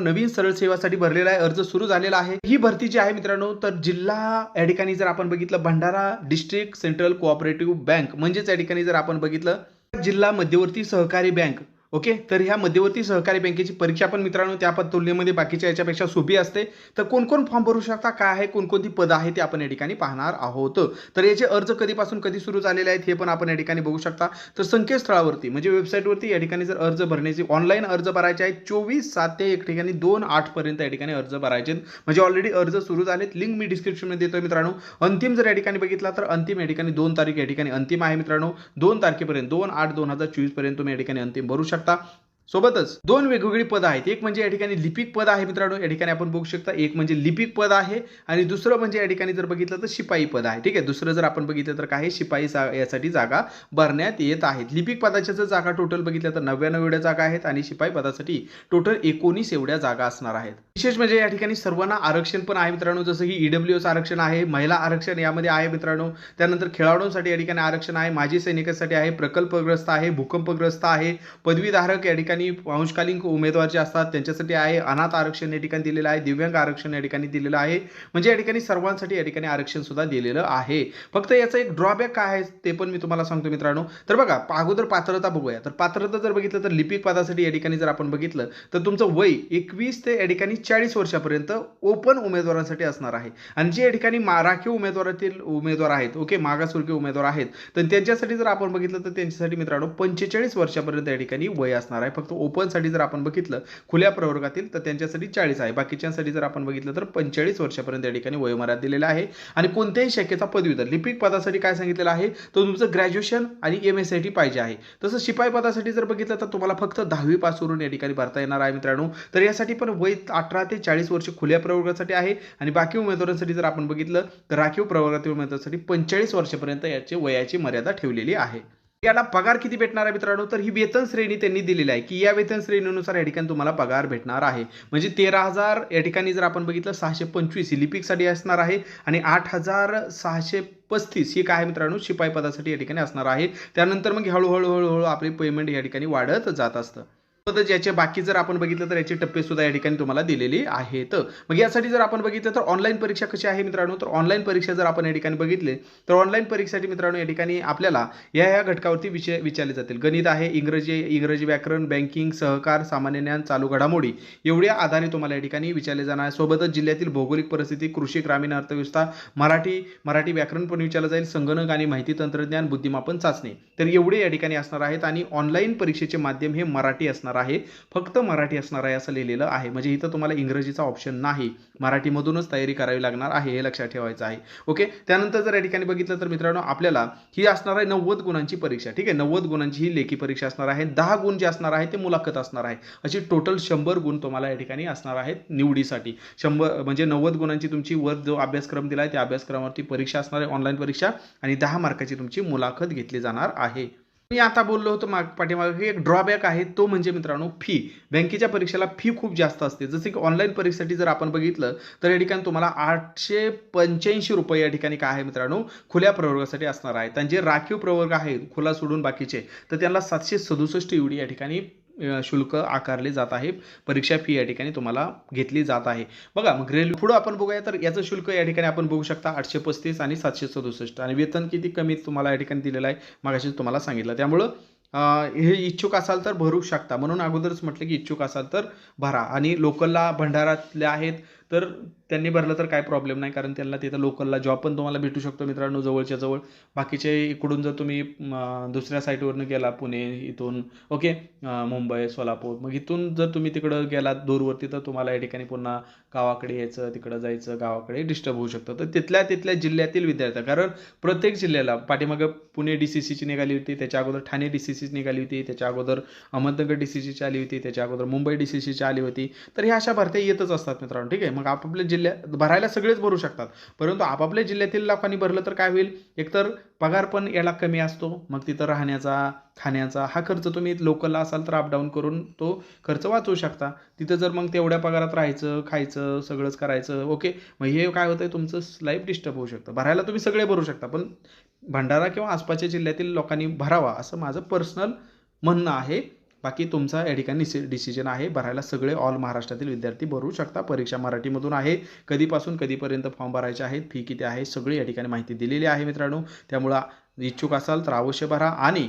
नवीन सरळ सेवासाठी भरलेला आहे अर्ज सुरू झालेला आहे. ही भरती जी आहे मित्रांनो तर जिल्हा या ठिकाणी जर आपण बघितलं Bhandara district central cooperative bank म्हणजेच या ठिकाणी जर आपण बघितलं जिल्हा मध्यवर्ती सहकारी बँक ओके? तर ह्या मध्यवर्ती सहकारी बँकेची परीक्षा पण मित्रांनो त्या पद तुलनेमध्ये बाकीच्या याच्यापेक्षा सोपी असते. तर कोण कोण फॉर्म भरू शकता? काय आहे? कोणकोणती पदं आहे ते आपण या ठिकाणी पाहणार आहोत. तर याचे अर्ज कधीपासून कधी सुरू झालेले आहेत? हे पण आपण या ठिकाणी बघू शकता. तर संकेतस्थळावरती म्हणजे वेबसाईटवरती या ठिकाणी जर अर्ज भरण्याची ऑनलाईन अर्ज भरायचे आहेत चोवीस सात ते एक ठिकाणी दोन आठपर्यंत या ठिकाणी अर्ज भरायचे म्हणजे ऑलरेडी अर्ज सुरू झालेत. लिंक मी डिस्क्रिप्शनमध्ये देतोय मित्रांनो. अंतिम जर या ठिकाणी बघितला तर अंतिम या ठिकाणी दोन तारीख या ठिकाणी अंतिम आहे मित्रांनो. दोन तारखेपर्यंत दोन आठ दोन हजार चोवीसपर्यंत तुम्ही या ठिकाणी अंतिम भरू शकता. serta सोबतच दोन वेगवेगळी पदं आहेत. एक म्हणजे या ठिकाणी लिपिक पद आहे मित्रांनो. या ठिकाणी आपण बघू शकता एक म्हणजे लिपिक पद आहे आणि दुसरं म्हणजे या ठिकाणी जर बघितलं तर शिपाई पद आहे. ठीक आहे? दुसरं जर आपण बघितलं तर काय शिपाई यासाठी जागा भरण्यात येत आहेत. लिपिक पदाच्या जर जागा टोटल बघितल्या तर नव्याण्णव एवढ्या जागा आहेत आणि शिपाई पदासाठी टोटल एकोणीस एवढ्या जागा असणार आहेत. विशेष म्हणजे या ठिकाणी सर्वांना आरक्षण पण आहे मित्रांनो. जसं की ईडब्ल्यू आरक्षण आहे महिला आरक्षण यामध्ये आहे मित्रांनो. त्यानंतर खेळाडूंसाठी या ठिकाणी आरक्षण आहे माजी सैनिकांसाठी आहे प्रकल्पग्रस्त आहे भूकंपग्रस्त आहे पदवीधारक या ठिकाणी अंशकालीन उमेदवार जे असतात त्यांच्यासाठी आहे. अनाथ आरक्षण या ठिकाणी दिलेलं आहे. दिव्यांग आरक्षण या ठिकाणी दिलेलं आहे. म्हणजे या ठिकाणी सर्वांसाठी या ठिकाणी आरक्षण सुद्धा दिलेलं आहे. फक्त याचं एक ड्रॉबॅक काय आहे ते पण मी तुम्हाला सांगतो मित्रांनो. तर बघा अगोदर पात्रता बघूया. तर पात्रता जर बघितलं तर लिपिक पदासाठी या ठिकाणी जर आपण बघितलं तर तुमचं वय एकवीस ते या ठिकाणी चाळीस वर्षापर्यंत ओपन उमेदवारांसाठी असणार आहे. आणि जे या ठिकाणी मा- राखीव उमेदवारातील उमेदवार आहेत ओके मागासवर्गीय उमेदवार आहेत तर त्यांच्यासाठी जर आपण बघितलं तर त्यांच्यासाठी मित्रांनो पंचेचाळीस वर्षापर्यंत या ठिकाणी वय असणार आहे. फक्त ओपनसाठी जर आपण बघितलं खुल्या प्रवर्गातील तर त्यांच्यासाठी चाळीस आहे. बाकीच्यांसाठी जर आपण बघितलं तर पंचेचाळीस वर्षापर्यंत या ठिकाणी वयोमर्यादा दिलेला आहे. आणि कोणत्याही शाखेचा पदवीधर लिपिक पदासाठी काय सांगितलेलं आहे? तर तुमचं ग्रॅज्युएशन आणि एम एस आय टी पाहिजे आहे. तसं शिपाई पदासाठी जर बघितलं तर तुम्हाला फक्त दहावी पास करून या ठिकाणी भरता येणार आहे मित्रांनो. तर यासाठी पण वय अठरा ते चाळीस वर्ष खुल्या प्रवर्गासाठी आहे. आणि बाकी उमेदवारांसाठी जर आपण बघितलं तर राखीव प्रवर्गातील उमेदवारांसाठी पंचेचाळीस वर्षापर्यंत याची वयाची मर्यादा ठेवलेली आहे. याला पगार किती भेटणार आहे मित्रांनो? तर ही वेतन श्रेणी त्यांनी दिलेली आहे. की या वेतन श्रेणीनुसार या ठिकाणी तुम्हाला पगार भेटणार आहे. म्हणजे तेरा हजार या ठिकाणी जर आपण बघितलं सहाशे पंचवीस ही लिपिकसाठी असणार आहे आणि आठ हजार सहाशे पस्तीस ही काय आहे मित्रांनो? शिपाई पदासाठी या ठिकाणी असणार आहे. त्यानंतर मग हळूहळू हळूहळू आपली पेमेंट या ठिकाणी वाढत जात असतं. सोबतच याचे बाकी जर आपण बघितलं तर याचे टप्पे सुद्धा या ठिकाणी तुम्हाला दिलेली आहेत. मग यासाठी जर आपण बघितलं तर ऑनलाईन परीक्षा कशी आहे मित्रांनो? तर ऑनलाईन परीक्षा जर आपण या ठिकाणी बघितले तर ऑनलाईन परीक्षेसाठी मित्रांनो या ठिकाणी आपल्याला या या घटकावरती विषय विचारले जातील. गणित आहे इंग्रजी इंग्रजी व्याकरण बँकिंग सहकार सामान्य ज्ञान चालू घडामोडी एवढ्या आधारे तुम्हाला या ठिकाणी विचारले जाणार आहे. सोबतच जिल्ह्यातील भौगोलिक परिस्थिती कृषी ग्रामीण अर्थव्यवस्था मराठी मराठी व्याकरण पण विचारलं जाईल संगणक आणि माहिती तंत्रज्ञान बुद्धिमापन चाचणी. तर एवढे या ठिकाणी असणार आहेत आणि ऑनलाईन परीक्षेचे माध्यम हे मराठी असणार आहे. फक्त मराठी असणार आहे असं लिहिलेलं आहे. म्हणजे इथं तुम्हाला इंग्रजीचा ऑप्शन नाही. मराठीमधूनच तयारी करावी लागणार आहे हे लक्षात ठेवायचं आहे. ओके त्यानंतर जर या ठिकाणी बघितलं तर मित्रांनो आपल्याला ही असणार आहे नव्वद गुणांची परीक्षा. ठीक आहे? नव्वद गुणांची ही लेखी परीक्षा असणार आहे. दहा गुण जे असणार आहे ते मुलाखत असणार आहे. अशी टोटल शंभर गुण तुम्हाला या ठिकाणी असणार आहेत निवडीसाठी. शंभर म्हणजे नव्वद गुणांची तुमची वर जो अभ्यासक्रम दिला आहे त्या अभ्यासक्रमावरती परीक्षा असणार आहे ऑनलाईन परीक्षा. आणि दहा मार्काची तुमची मुलाखत घेतली जाणार आहे. मी आता बोललो होतो माग पाठीमागे एक ड्रॉबॅक आहे तो म्हणजे मित्रांनो फी बँकेच्या परीक्षेला फी खूप जास्त असते. जसं की ऑनलाईन परीक्षेसाठी जर आपण बघितलं तर या ठिकाणी तुम्हाला आठशे पंच्याऐंशी रुपये या ठिकाणी काय आहे मित्रांनो खुल्या प्रवर्गासाठी असणार आहे. त्यांचे राखीव प्रवर्ग आहेत खुला सोडून बाकीचे तर त्यांना सातशे सदुसष्ट एवढी या ठिकाणी शुल्क आकारले जात आहे. परीक्षा फी या ठिकाणी तुम्हाला घेतली जात आहे. बघा मग रेल्वे पुढं आपण बघूया तर याचं शुल्क या ठिकाणी आपण बघू शकता आठशे पस्तीस आणि सातशे सदुसष्ट. आणि वेतन किती कमी तुम्हाला या ठिकाणी दिलेलं आहे मागाशी तुम्हाला सांगितलं. त्यामुळं हे इच्छुक असाल तर भरू शकता. म्हणून अगोदरच म्हटलं की इच्छुक असाल तर भरा. आणि लोकलला भंडारातल्या आहेत तर त्यांनी भरलं तर काय प्रॉब्लेम नाही कारण त्यांना तिथं लोकलला जॉब पण तुम्हाला भेटू शकतो मित्रांनो जवळच्या जवळ. बाकीचे इकडून जर तुम्ही दुसऱ्या साईटवरनं गेला पुणे इथून ओके मुंबई सोलापूर मग इथून जर तुम्ही तिकडं गेलात दूरवरती तर तुम्हाला या ठिकाणी पुन्हा गावाकडे यायचं तिकडं जायचं गावाकडे डिस्टर्ब होऊ शकतं. तर तिथल्या तिथल्या जिल्ह्यातील विद्यार्थ्या कारण प्रत्येक जिल्ह्याला पाठीमागं पुणे डी सी सीची निघाली होती त्याच्या अगोदर ठाणे डी सी सीची निघाली होती त्याच्या अगोदर अहमदनगर डी सी सीची आली होती त्याच्या अगोदर मुंबई डी सी सीची आली होती. तर ह्या अशा भरत्या येतच असतात मित्रांनो ठीक आहे? मग आपापल्या जिल्ह्यात भरायला सगळेच भरू शकतात. परंतु आपापल्या जिल्ह्यातील लोकांनी भरलं तर काय होईल? एकतर पगार पण याला कमी असतो. मग तिथं राहण्याचा खाण्याचा हा खर्च तुम्ही लोकलला असाल तर अपडाऊन करून तो खर्च वाचवू शकता. तिथं जर मग तेवढ्या पगारात राहायचं खायचं सगळंच करायचं ओके. मग हे काय होतं तुमचं लाईफ डिस्टर्ब होऊ शकतं. भरायला तुम्ही सगळे भरू शकता. पण भंडारा किंवा आसपासच्या जिल्ह्यातील लोकांनी भरावा असं माझं पर्सनल म्हणणं आहे. बाकी तुमचा या ठिकाणी डिसिजन आहे. भरायला सगळे ऑल महाराष्ट्रातील विद्यार्थी भरू शकता. परीक्षा मराठीमधून आहे. कधीपासून कधीपर्यंत फॉर्म भरायचे आहेत? फी किती आहे? सगळी या ठिकाणी माहिती दिलेली आहे मित्रांनो. त्यामुळं इच्छुक असाल तर अवश्य भरा. आणि